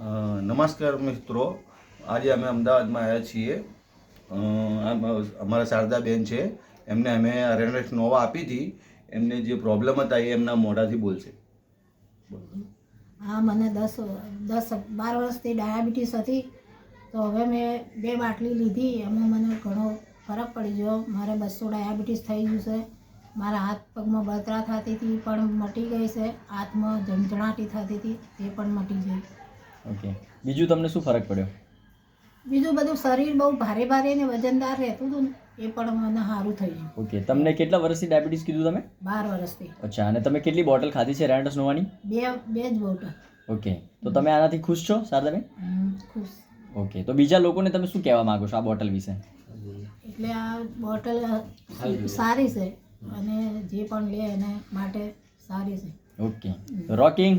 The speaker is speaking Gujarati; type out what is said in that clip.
નમસ્કાર મિત્રો. આજે અમે અમદાવાદમાં આવ્યા છીએ. અમારા શારદાબેન છે. એમને અમે અરેન્જ નોવા આપી હતી. એમને જે પ્રોબ્લેમ હતા એ એમના મોઢાથી બોલશે. હા, મને દસ દસ, બાર વર્ષથી ડાયાબિટીસ હતી. તો હવે મેં બે બાટલી લીધી. એમાં મને ઘણો ફરક પડી ગયો. મારે બસો ડાયાબિટીસ થઈ ગયું છે. મારા હાથ પગમાં બળતરા થતી હતી પણ મટી ગઈ છે. હાથમાં ઝંઝણાટી થતી હતી, એ પણ મટી ગઈ. ઓકે બીજું તમને શું ફરક પડ્યો? બીજું બધું શરીર બહુ ભારે ભારે ને વજનદાર રહેતું હતું ને એ પણ મને સારું થઈ ગયું. ઓકે તમને કેટલા વર્ષથી ડાયાબિટીસ કીધું તમે? બાર વર્ષથી. અચ્છા અને તમે કેટલી બોટલ ખાધી છે રેન્ડસ નોવાની? બે બે જ બોટલ. ઓકે તો તમે આનાથી ખુશ છો શારદાબેન? તમે ખુશ. ઓકે તો બીજા લોકોને તમે શું કહેવા માંગો છો આ બોટલ વિશે? એટલે આ બોટલ સારી છે અને જે પણ લે એને માટે સારી છે. Okay rocking.